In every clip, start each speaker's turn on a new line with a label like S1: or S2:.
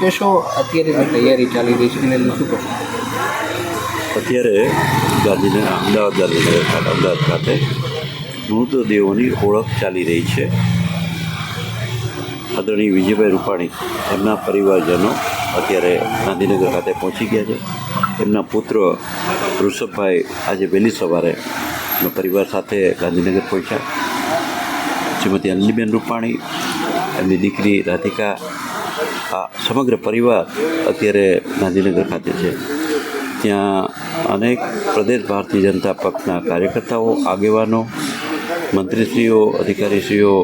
S1: કહેશો અત્યારે જે તૈયારી ચાલી રહી છે, એને શું કહો?
S2: અત્યારે ગાંધીનગર, અમદાવાદ ગાંધીનગર ખાતે, અમદાવાદ ખાતે મૃતદેહોની ઓળખ ચાલી રહી છે. આદરણીય વિજયભાઈ રૂપાણી, એમના પરિવારજનો અત્યારે ગાંધીનગર ખાતે પહોંચી ગયા છે. એમના પુત્ર ઋષભભાઈ આજે વહેલી સવારે પરિવાર સાથે ગાંધીનગર પહોંચ્યા. શ્રીમતી અનલીબેન રૂપાણી, એમની દીકરી રાધિકા આ સમગ્ર પરિવાર અત્યારે ગાંધીનગર ખાતે છે. ત્યાં અનેક પ્રદેશ ભારતીય જનતા પક્ષના કાર્યકર્તાઓ, આગેવાનો, મંત્રીશ્રીઓ, અધિકારીશ્રીઓ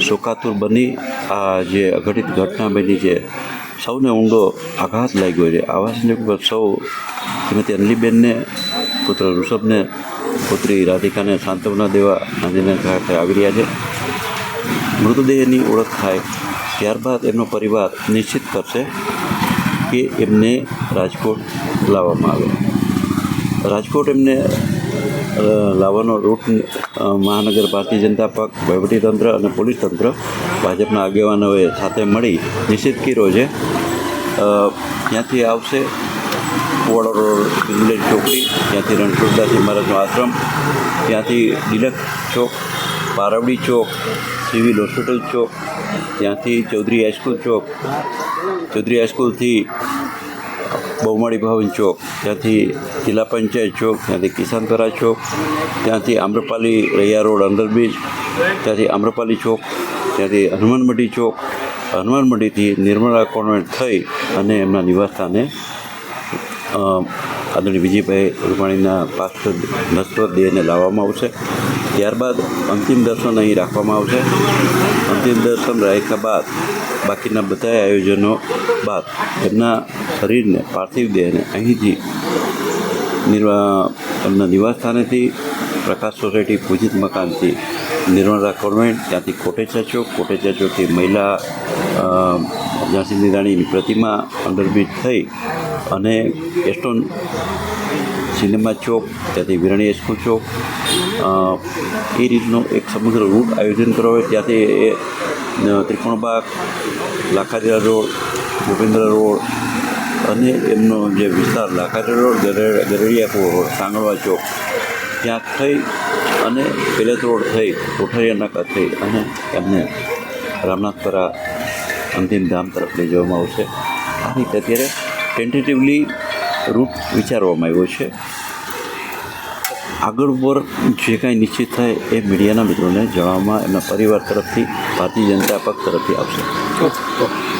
S2: શોકાતુર બની આ જે અઘટિત ઘટના બની છે સૌને ઊંડો આઘાત લાગ્યો છે. આવા સંજોગ પર સૌ શ્રીમતી અનલીબેનને, પુત્ર ઋષભને, પુત્રી રાધિકાને સાંત્વના દેવા ગાંધીનગર ખાતે આવી રહ્યા છે. મૃતદેહની ઓળખ થાય ત્યારબાદ એમનો પરિવાર નિશ્ચિત કરશે કે એમને રાજકોટ લાવવામાં આવે. રાજકોટ એમને લાવવાનો રૂટ મહાનગર ભારતીય જનતા પક્ષ વહીવટીતંત્ર અને પોલીસ તંત્ર ભાજપના આગેવાનોએ સાથે મળી નિશ્ચિત કર્યો છે. ત્યાંથી આવશે કુવાડો રોડ ચોકડી, ત્યાંથી રણછોડદાસ મહારાજનો આશ્રમ, ત્યાંથી ડિલક ચોક, પારવડી ચોક, સિવિલ હોસ્પિટલ ચોક ત્યાંથી ચૌધરી હાઈસ્કૂલ ચોક. ચૌધરી હાઈસ્કૂલથી બહુમાળી ભવન ચોક. ત્યાંથી જિલ્લા પંચાયત ચોક, ત્યાંથી કિસાનતરા ચોક, ત્યાંથી આમ્રપાલી રૈયા રોડ અંડરબ્રિજ ત્યાંથી આમ્રપાલી ચોક, ત્યાંથી હનુમાન મંડી ચોક. હનુમાન મંડીથી નિર્મલા કોન્વેન્ટ થઈ અને એમના નિવાસસ્થાને આદરણીય વિજયભાઈ રૂપાણીના પાર્થિવ નશ્વર દેહને લાવવામાં આવશે. ત્યારબાદ અંતિમ દર્શન અહીં રાખવામાં આવશે. અંતિમ દર્શન રાખ્યા બાદ બાકીના બધા આયોજનો બાદ એમના શરીરને, પાર્થિવ દેહને અહીંથી નિર્વા, એમના નિવાસસ્થાનેથી પ્રકાશ સોસાયટી પૂજિત મકાનથી નિર્મળા કોન્વેન્ટ ત્યાંથી કોટેચા ચોક કોટેચા ચોકથી મહિલા ઝાંસીની રાણીની પ્રતિમા અંડરબ્રિજ થઈ અને એસ્ટોન સિનેમા ચોક, ત્યાંથી વિરણી હાઈસ્કૂલ ચોક એ રીતનું એક સમગ્ર રૂટ આયોજન કરવા હોય ત્યાંથી એ ત્રિકોણબાગ, લાખાદીરા રોડ, ભૂપેન્દ્ર રોડ અને એમનો જે વિસ્તાર લાખાદીરા રોડ ગરે- ગરડિયાપુર રોડ, સાંગળવા ચોક, ત્યાં થઈ અને પેલેત રોડ થઈ, કોઠારિયા નાકા થઈ અને એમને રામનાથપરા અંતિમ ધામ તરફ લઈ જવામાં આવશે. આ રીતે અત્યારે ટેન્ટેટિવલી રૂટ વિચારવામાં આવ્યો છે. આગળ ઉપર જે કાંઈ નિશ્ચિત થાય એ મીડિયાના મિત્રોને જણાવવામાં એમના પરિવાર તરફથી, ભારતીય જનતા પક્ષ તરફથી આવશે.
S1: ઓકે.